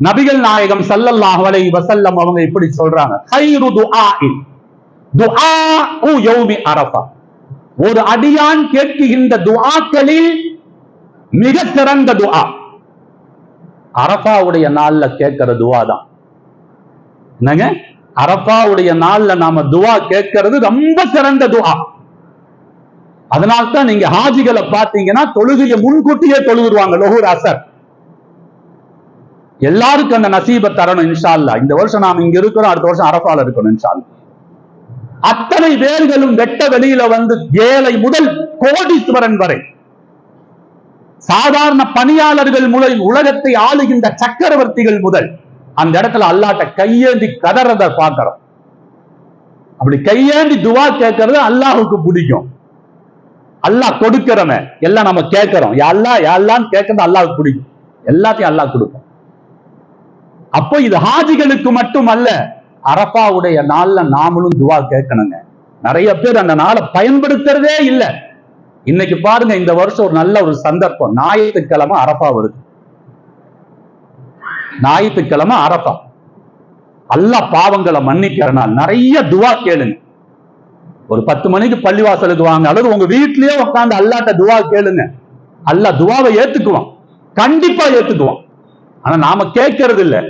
நபிகள் நாயகம் சல்லல்லாஹ் வலை வசல்லம் அவங்க இப்படி சொல்றாங்க. ஹைரு துஆஇன். உ யௌமி அரஃபா. ஒரு அடியான் கேட்கின்ற துஆக்களில் மிக சிறந்த துஆ. அரஃபாவுடைய நாள்ல கேட்கிற துவா தான். என்னங்க? அரஃபாவுடைய நாள்ல நாம துவா கேட்கிறது ரொம்ப சிறந்த துவா அதனால்தான் நீங்க ஹாஜிகளை பார்த்தீங்கன்னா தொழுகையை முன்கூட்டியே தொழுதுருவாங்க லொஹூர் அசர். எல்லாருக்கும் அந்த நசீபை தரணும் இன்ஷா அல்லாஹ் இந்த வருஷம் நாம இங்க இருக்கிறோம் அடுத்த வருஷம் அரஃபால இருக்கணும் இன்ஷா அத்தனை பேர்களும் வெட்ட வெளியில வந்து ஏழை முதல் கோடீஸ்வரன் வரை சாதாரண பணியாளர்கள் முதல் உலகத்தை ஆளுகின்ற சக்கரவர்த்திகள் முதல் அந்த இடத்துல அல்லாட்ட கையேந்தி கதறத பார்க்கிறோம். அப்படி கையேந்தி துவா கேட்கறது அல்லாஹுக்கு பிடிக்கும். அல்லாஹ் கொடுக்கிறவன் எல்லாம் நம்ம கேட்கிறோம். யா அல்லாஹ் கேட்கறது அல்லாஹுக்கு பிடிக்கும். எல்லாத்தையும் அல்லாஹ் கொடுக்கும். அப்போ இது ஹாஜிகளுக்கு மட்டும் அல்ல அரபாவுடைய நாள்ல நாமளும் துவா கேட்கணுங்க. நிறைய பேர் அந்த நாளை பயன்படுத்துறதே இல்லை. இன்னைக்கு பாருங்க இந்த வருஷம் ஒரு நல்ல ஒரு சந்தர்ப்பம். ஞாயிற்றுக்கிழமை அரப்பா வருது. ஞாயிற்றுக்கிழமை அரப்பா அல்லாஹ் பாவங்களை மன்னிக்கிறனால் நிறைய துவா கேளுங்க. ஒரு பத்து மணிக்கு பள்ளிவாசலுக்கு வாங்க அல்லது உங்க வீட்லயே உட்காந்து அல்லாட்ட துவா கேளுங்க. அல்லா துவாவை ஏத்துக்குவான். கண்டிப்பா ஏத்துக்குவான். ஆனா நாம கேட்கறது இல்லை.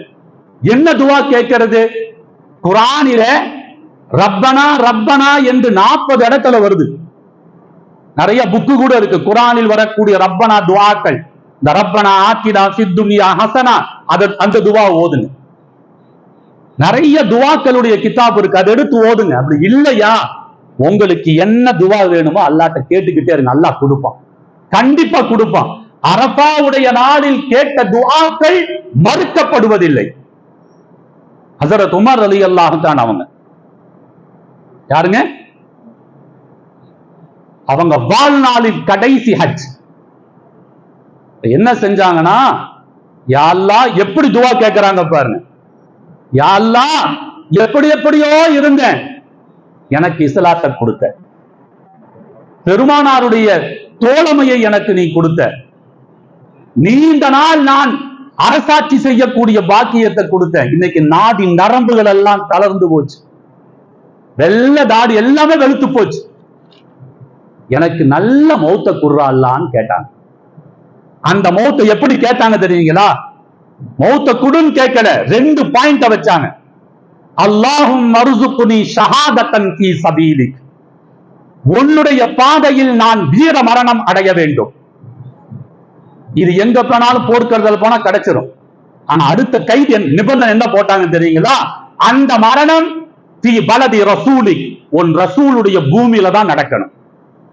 என்ன துவா கேட்கிறது? குரானில ரப்பனா ரப்பனா என்று நாற்பது இடத்துல வருது. நிறைய புக்கு கூட இருக்கு. குரானில் வரக்கூடிய ரப்பனா துவாக்கள். இந்த ரப்பனா ஆக்கிடா சித்துனியா ஹசனா அத அந்த துவா ஓதுங்க. நிறைய துவாக்களுடைய கிதாப் இருக்கு. அதை எடுத்து ஓதுங்க. அப்படி இல்லையா? உங்களுக்கு என்ன துவா வேணுமோ அல்லாட்ட கேட்டுக்கிட்டே இருங்க. அல்லா கொடுப்பான். கண்டிப்பா கொடுப்பான். அரபாவுடைய நாளில் கேட்ட துவாக்கள் மறுக்கப்படுவதில்லை. ஹசரத் உமர் அலி அல்லாஹ் அவங்க. யாருங்க? அவங்க வாழ்நாளில் கடைசி ஹஜ். என்ன செஞ்சாங்கன்னா யாழ்லா எப்படி துவா கேட்கறாங்க பாருங்க. யாழ்லா எப்படி எப்படியோ இருந்தேன். எனக்கு இஸ்லாத்தை கொடுத்த. பெருமானாருடைய தோழமையை எனக்கு நீ கொடுத்த. நீண்ட நாள் நான் அரசாட்சி செய்யக்கூடிய பாக்கியத்தை கொடுத்த இன்னைக்கு நாடின் நரம்புகள் எல்லாம் தளர்ந்து போச்சு. வெள்ள தாடி எல்லாமே வெளுத்து போச்சு. எனக்கு நல்ல மௌத்த குர்றான்னு கேட்டாங்க. அந்த மௌத்த எப்படி கேட்டாங்க தெரியுங்களா? மௌத்த குடுன்னு கேட்கல ரெண்டு பாயிண்ட வச்சாங்க. அல்லாஹும் மருசுக்குனி ஷஹாதத்தன் கி சபீலிக். உன்னுடைய பாதையில் நான் வீர மரணம் அடைய வேண்டும். இது எங்க போனாலும் போர்க்கருதல் போனா கிடைச்சிரும். ஆனா அடுத்த கைது என் நிபந்தனை என்ன போட்டாங்க தெரியுங்களா? அந்த மரணம் தி பலதி ரசூலி உன் ரசூலுடைய பூமியில தான் நடக்கணும்.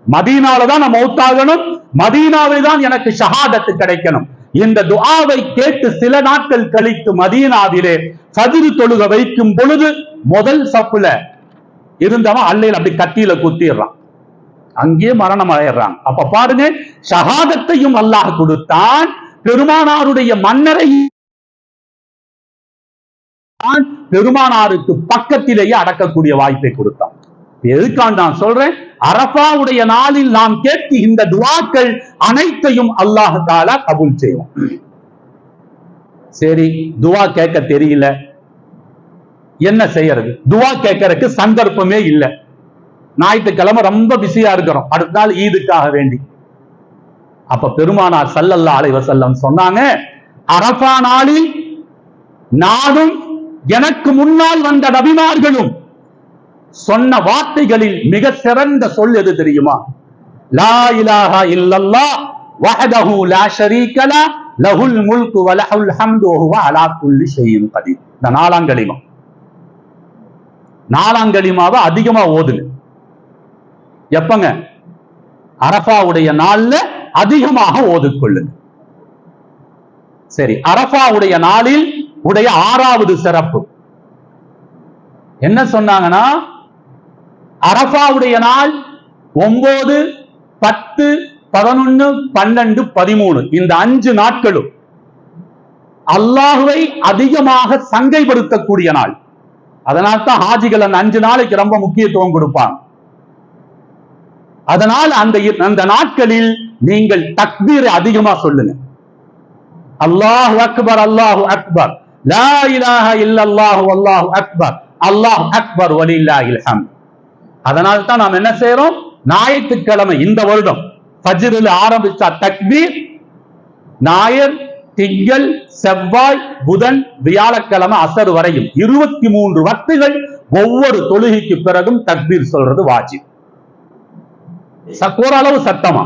மதீனால தான் நம்ம மௌத்தாகணும். மதீனாவில் தான் எனக்கு ஷஹாதத்து கிடைக்கணும். இந்த துஆவை கேட்டு சில நாட்கள் கழித்து மதீனாவிலே சதுரு தொழுக வைக்கும் பொழுது முதல் சப்புல இருந்தவன் அல்லையில் அப்படி கத்தியில குத்திடுறான். அங்கேயே மரணம் அடையிறாங்க அப்ப பாருங்க ஷஹாதத்தையும் அல்லாஹ் கொடுத்தான் பெருமானாருடைய மன்னரை பெருமானாருக்கு பக்கத்திலேயே அடக்கக்கூடிய வாய்ப்பை கொடுத்தான். எதுக்காக நான் சொல்றேன்? அரபாவுடைய நாளில் நாம் இந்த துவாக்கள் அனைத்தையும் அல்லாஹ் தாலா கபூல் செய்வோம் சரி துவா கேட்க தெரியல. என்ன செய்யறது? துவா கேட்கறதுக்கு சந்தர்ப்பமே இல்லை. ஞாயிற்றுக்கிழமை ரொம்ப பிஸியா இருக்கிறோம். அடுத்த நாள் ஈதுக்காக வேண்டி. அப்ப பெருமானார் சல்லல்லா அலைவசல்லம் சொன்னாங்க அரபா நாளில் நானும் எனக்கு முன்னால் வந்த நபிமார்களும் சொன்ன வார்த்தைகளில் மிக சிறந்த சொல் எது தெரியுமா? லா இலாஹா இல்லல்லா வஹதஹு லா ஷரீக லா லஹுல் முல்கு வ லஹுல் ஹம்து வ ஹுவ அலா குல்லி ஷைஇன் கதீர். இந்த நாலாங்கலிமா நாலாங்கலிமாவை அதிகமா ஓதுங்க. எப்பங்க? அரபாவுடைய நாள்ல அதிகமாக ஓதுக்கொள்ளுங்க. சரி அரபாவுடைய நாளில் உடைய ஆறாவது சிறப்பு. என்ன சொன்னாங்கன்னா அரபாவுடைய நாள் ஒன்பது பத்து பதினொன்னு பன்னெண்டு பதிமூணு. இந்த அஞ்சு நாட்களும் அல்லாஹுவை அதிகமாக சங்கைப்படுத்தக்கூடிய நாள். அதனால்தான் ஹாஜிகள் அந்த அஞ்சு நாளைக்கு ரொம்ப முக்கியத்துவம் கொடுப்பாங்க. அதனால் அந்த இ- அந்த நாட்களில் நீங்கள் தக்பீர் அதிகமா சொல்லுங்க. அல்லாஹ் அக்பர் அல்லாஹு அக்பர். லா இலாஹ இல்லல்லாஹு அல்லாஹு அக்பர். அல்லாஹ் அக்பர் வலில்லாஹில் ஹம்த். அதனால தான் நாம் என்ன செய்யறோம் ஞாயிற்றுக்கிழமை இந்த வருடம் ஃபஜ்ரில் ஆரம்பிச்சா தக்பீர் ஞாயிறு திங்கள் செவ்வாய் புதன் வியாழக்கிழமை அசர் வரையும் இருபத்தி மூன்று வக்துகள் ஒவ்வொரு தொழுகைக்கு பிறகும் தக்பீர் சொல்றது வாஜிப். ஓரளவு சத்தமா?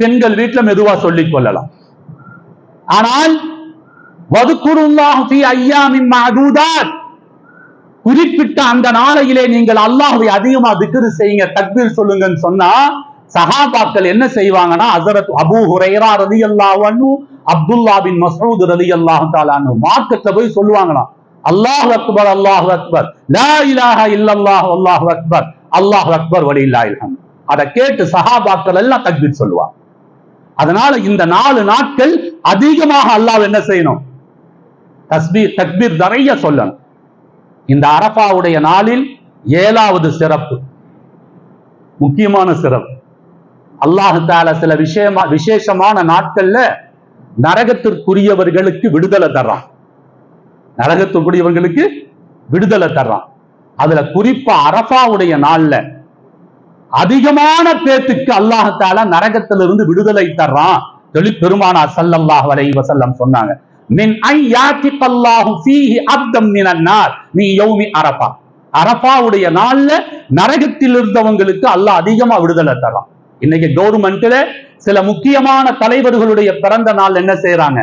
பெண்கள் வீட்டுல மெதுவா சொல்லிக் கொள்ளலாம். ஆனால் குறிப்பிட்ட அந்த நாளையிலே நீங்கள் அல்லாஹ்வை அதிகமா திக்ரு செய்யுங்க தக்பீர் சொல்லுங்கன்னு சொன்னா சஹாபாக்கள் என்ன செய்வாங்கன்னா அசரத் அபு ஹுரைரா ரதி அல்லாஹு அப்துல்லா பின் மசூத் ரதி அல்லாஹு தாலான்னு மார்க்கெட்ல போய் சொல்லுவாங்களாம் அல்லாஹ் அக்பர் அல்லாஹ் அக்பர் லா இலாஹ இல்லல்லாஹ் அல்லாஹ் அக்பர் அல்லாஹ் அக்பர் வலில்லாஹில் ஹம்த் அதை கேட்டு சஹாபாக்கள் எல்லாம் தக்பீர் சொல்லுவாங்க. அதனால இந்த நாலு நாட்கள் அதிகமாக அல்லாஹ் என்ன செய்யணும்? தஸ்பீர் தக்பீர் நிறைய சொல்லணும். இந்த அரபாவுடைய நாளில் ஏழாவது சிறப்பு. முக்கியமான சிறப்பு. அல்லாஹு தால சில விஷயமா விசேஷமான நாட்கள்ல நரகத்திற்குரியவர்களுக்கு விடுதலை தர்றான். நரகத்துக்குரியவர்களுக்கு விடுதலை தர்றான். அதுல குறிப்பா அரபாவுடைய நாள்ல அதிகமான பேத்துக்கு அல்லாஹால நரகத்திலிருந்து விடுதலை தர்றான். சொல்லி பெருமானார் சல்லல்லாஹ் வலை வசல்லம் சொன்னாங்க. மின் ஐ யாத்திகல்லாஹு ஃபீஹி அப்தம் மினன் நீ யௌமி அரஃபா. நாள்ல நரகத்தில் இருந்தவங்களுக்கு அல்லாஹ் அதிகமா விடுதலை தர்றான். இன்னைக்கு கவர்மெண்ட்ல சில முக்கியமான தலைவர்களுடைய பிறந்த நாள் என்ன செய்யறாங்க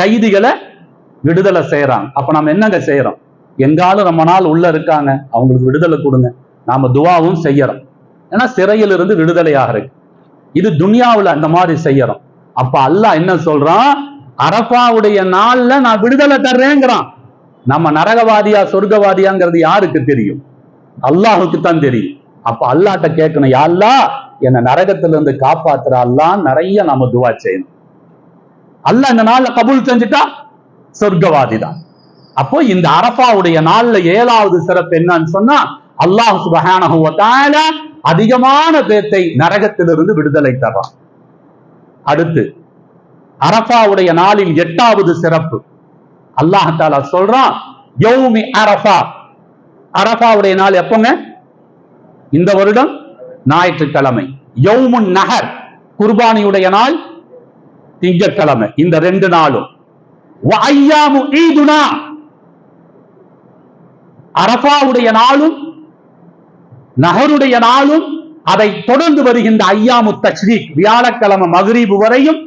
கைதிகளை விடுதலை செய்யறாங்க அப்ப நம்ம என்னங்க செய்யறோம் எங்காலும் ரொம்ப நாள் உள்ள இருக்காங்க. அவங்களுக்கு விடுதலை கொடுங்க. நாம துவாவும் செய்யறோம். ஏன்னா சிறையில இருந்து விடுதலை ஆகிறது இது துனியாவுல அந்த மாதிரி செய்யறோம். அப்ப அல்லாஹ் என்ன சொல்றான்? அரபாவுடைய நாள்ல நான் விடுதலை தர்றேங்கிறான். நம்ம நரகவாதியா சொர்க்கவாதியாங்கிறது யாருக்கு தெரியும்? அல்லாஹுக்கு தான் தெரியும். அப்ப அல்லாட்ட கேட்கணும் யா என்ன என்னை நரகத்துல இருந்து காப்பாத்துற அல்லாஹ் நிறைய நாம துவா செய்யணும். அல்ல இந்த நாள்ல கபூல் செஞ்சுட்டா? சொர்க்கவாதி தான். அப்போ இந்த அரபாவுடைய நாள்ல ஏழாவது சிறப்பு என்னன்னு சொன்னா அல்லாஹ் சுபஹானஹு அதிகமான பேத்தை நரகத்திலிருந்து விடுதலை தர்றான் அடுத்து அரபாவுடைய நாளின் எட்டாவது சிறப்பு. அல்லாஹ் சொல்றான் யௌமி அரபா அரபாவுடைய நாள் எப்போங்க? இந்த வருடம் ஞாயிற்றுக்கிழமை. யௌமுன் நகர் குர்பானியுடைய நாள் திங்கட்கிழமை. இந்த ரெண்டு நாளும். அரபாவுடைய நாளும் நகருடைய நாளும் அதை தொடர்ந்து வருகின்ற ஐயாமு தச்ரீக் வியாழக்கிழமை மகரீபு வரையும்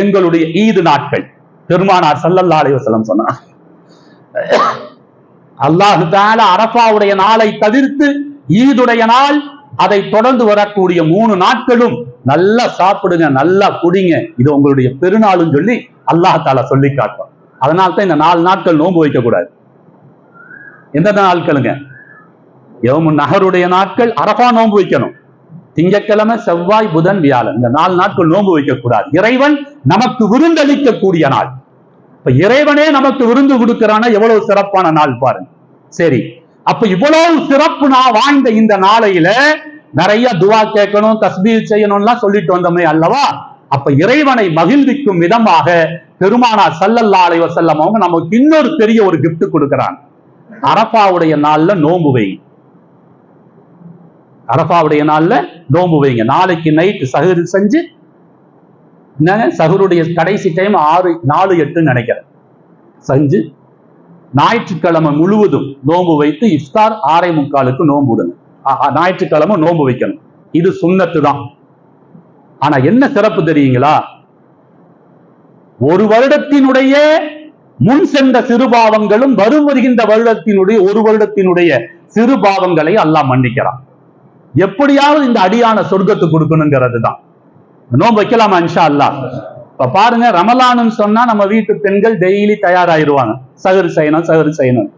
எங்களுடைய ஈது நாட்கள். பெருமானார் சல்லல்லா அலைவசலம் சொன்னார். அல்லாஹு அரபாவுடைய நாளை தவிர்த்து ஈதுடைய நாள் அதை தொடர்ந்து வரக்கூடிய மூணு நாட்களும் நல்லா சாப்பிடுங்க நல்லா குடிங்க. இது உங்களுடைய பெருநாளும் சொல்லி அல்லாஹ் தாலா சொல்லி காட்டும் அதனால தான் இந்த நாலு நாட்கள் நோன்பு வைக்க கூடாது. எந்த நாட்களுங்க? யௌமு நகருடைய நாட்கள் அரபா நோன்பு வைக்கணும். திங்கட்கிழமை செவ்வாய் புதன் வியாழன். இந்த நாலு நாட்கள் நோன்பு வைக்கக்கூடாது. இறைவன் நமக்கு விருந்தளிக்கக்கூடிய நாள். இப்ப இறைவனே நமக்கு விருந்து கொடுக்கிறானா எவ்வளவு சிறப்பான நாள் பாருங்க. சரி. அப்ப இவ்வளவு சிறப்பு நான் வாழ்ந்த இந்த நாளையில நிறைய துவா கேட்கணும் தஸ்பீர் செய்யணும்லாம் சொல்லிட்டு வந்தோமே அல்லவா? அப்ப இறைவனை மகிழ்விக்கும் விதமாக பெருமானா ஸல்லல்லாஹு அலைஹி அவங்க நமக்கு இன்னொரு பெரிய ஒரு கிஃப்ட் கொடுக்கறாங்க. அரபாவுடைய நாள்ல நோன்பு அரபாவுடைய நாள்ல நோம்பு வைங்க. நாளைக்கு நைட் சகுரு செஞ்சு என்னங்க சகுருடைய கடைசி டைம் ஆறு நாலு எட்டுன்னு நினைக்கிறேன். செஞ்சு ஞாயிற்றுக்கிழமை முழுவதும் நோன்பு வைத்து இஃப்தார் ஆரை முக்காலுக்கு நோன்பு விடுங்க. ஞாயிற்றுக்கிழமை நோம்பு வைக்கணும். இது சுண்ணத்து தான். ஆனா என்ன சிறப்பு தெரியுங்களா? ஒரு வருடத்தினுடைய முன் சென்ற சிறுபாவங்களும் வரும் வருகின்ற வருடத்தினுடைய ஒரு வருடத்தினுடைய சிறுபாவங்களை அல்லாஹ் மன்னிக்கிறான். எப்படியாவது இந்த அடியான சொர்க்கத்துக்கு கொடுக்கணுங்கிறது தான் நோன்பு வைக்கலாமா இன்ஷா அல்லாஹ் இப்ப பாருங்க ரமலானுன்னு சொன்னா நம்ம வீட்டு பெண்கள் டெய்லி தயாராயிருவாங்க. சகரு செய்யணும் சகரு செய்யணும்.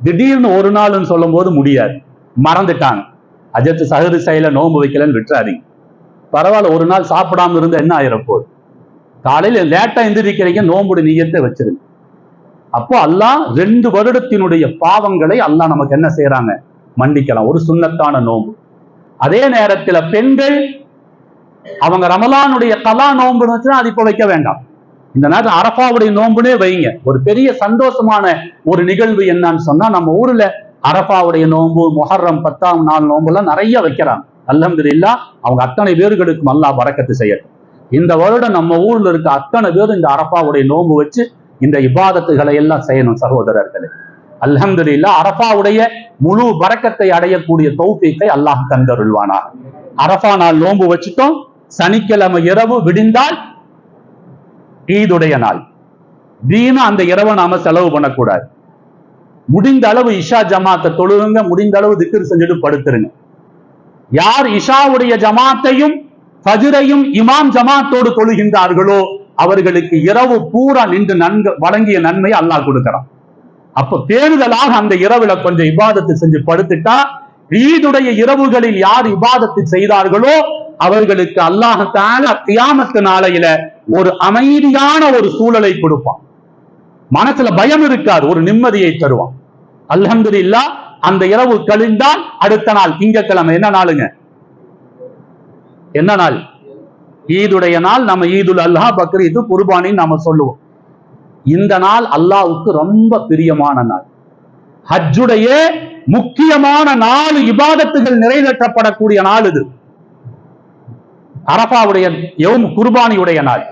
திடீர்னு ஒரு நாள்னு சொல்லும் போது முடியாது. மறந்துட்டாங்க. அஜத்து சகரு செய்யல நோன்பு வைக்கலன்னு விட்டுறாதீங்க. பரவாயில்ல ஒரு நாள் சாப்பிடாம இருந்தா என்ன ஆயிரம் காலையில லேட்டா எந்திரிக்கிறீங்க நோம்புடைய நீயத்தை வச்சிருங்க. அப்போ அல்லாஹ் ரெண்டு வருடத்தினுடைய பாவங்களை அல்லாஹ் நமக்கு என்ன செய்யறாங்க மன்னிக்கலாம். ஒரு சுண்ணத்தான நோம்பு அதே நேரத்துல பெண்கள் அவங்க ரமலானுடைய கலா நோன்பு இருந்துச்சுன்னா அது இப்ப வைக்க வேண்டாம். இந்த நேரத்தில் அரபாவுடைய நோன்புனே வைங்க. ஒரு பெரிய சந்தோஷமான ஒரு நிகழ்வு என்னன்னு சொன்னா நம்ம ஊர்ல அரபாவுடைய நோன்பு மொஹர்ரம் பத்தாம் நாள் நோன்புலாம் நிறைய வைக்கிறாங்க. அல்ஹம்துலில்லாஹ் அவங்க அத்தனை பேர்களுக்கும் அல்லாஹ் வரக்கத்து செய்யட்டும். இந்த வருடம் நம்ம ஊர்ல இருக்க அத்தனை பேரும் இந்த அரபாவுடைய நோன்பு வச்சு இந்த இபாதத்துகளை எல்லாம் செய்யணும் சகோதரர்களே. அல்ஹம்துல்லா அரபாவுடைய முழு பறக்கத்தை அடையக்கூடிய தௌஃபீக்கை அல்லாஹ் தந்தருள்வானா அரபா நாள் நோன்பு வச்சுட்டோம். சனிக்கிழமை இரவு விடிந்தால் ஈதுடைய நாள். தீன அந்த இரவை நாம செலவு பண்ணக்கூடாது. முடிந்த அளவு இஷா ஜமாத்தை தொழுகுங்க முடிந்த அளவு திக்ர் செஞ்சுட்டு படுத்துருங்க. யார் இஷாவுடைய ஜமாத்தையும் ஃபஜிரையும் இமாம் ஜமாத்தோடு தொழுகின்றார்களோ அவர்களுக்கு இரவு பூரா நின்று நன்கு வழங்கிய நன்மையை அல்லாஹ் கொடுக்கிறான். அப்ப பேருதலாக அந்த இரவுல கொஞ்சம் இபாதத்தை செஞ்சு படுத்துட்டா ஈதுடைய இரவுகளில் யார் இபாதத்தை செய்தார்களோ அவர்களுக்கு அல்லாஹால தியாமத்து நாளையில ஒரு அமைதியான ஒரு சூழலை கொடுப்பான். மனசுல பயம் இருக்காது ஒரு நிம்மதியை தருவான். அல்ஹம்துலில்லாஹ் அந்த இரவு கழிந்தால் அடுத்த நாள் திங்கட்கிழமை என்ன நாளுங்க? என்ன நாள்? ஈதுடைய நாள் நம்ம ஈதுல் அல்லாஹ் பக்ரீது குர்பானின்னு நாம சொல்லுவோம். இந்த நாள் அல்லாவுக்கு ரொம்ப பிரியமான நாள். ஹஜ்ஜுடைய முக்கியமான நாலு இபாதத்துகள் நிறைவேற்றப்படக்கூடிய நாள் இது. அரபாவுடைய யௌம் குர்பானியுடைய நாள்.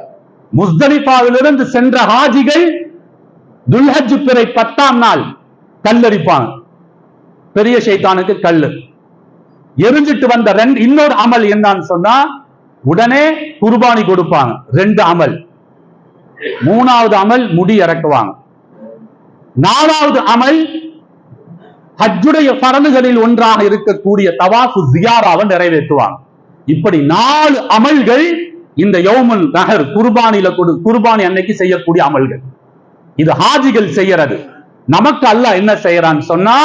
முஸ்தலிஃபாவிலிருந்து சென்ற ஹாஜிகள் துல்ஹஜ் பிறை பத்தாம் நாள் கல்லரிப்பாங்க பெரிய ஷைத்தானுக்கு கல்லு. எரிஞ்சிட்டு வந்த ரெண்டு இன்னொரு அமல் என்னன்னு சொன்னா உடனே குர்பானி கொடுப்பாங்க. ரெண்டு அமல். மூணாவது அமல் முடி இறக்குவாங்க. நாலாவது அமல் ஹஜ்ஜுடைய பரந்துகளில் ஒன்றாக இருக்கக்கூடிய தவாசு ஜியாராவை நிறைவேற்றுவாங்க. இப்படி நாலு அமல்கள் இந்த யௌமுல் நகர் குர்பானில கொடு குர்பானி அன்னைக்கு செய்யக்கூடிய அமல்கள். இது ஹாஜிகள் செய்யறது. நமக்கு அல்லாஹ் என்ன செய்யறான்னு சொன்னா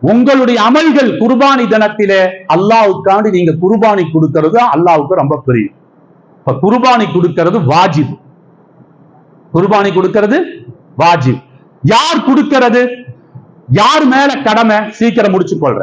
உங்களுடைய அமல்கள் குர்பானி தினத்திலே அல்லாவுக்காண்டி நீங்க குர்பானி கொடுக்கிறது அல்லாவுக்கு ரொம்ப பிரியம். இப்ப குர்பானி கொடுக்கிறது வாஜிப். குர்பானி கொடுக்கிறது வாஜிப். யார் கொடுக்கிறது? யார் மேல கடமை? சீக்கிரம் முடிச்சு கொள்ற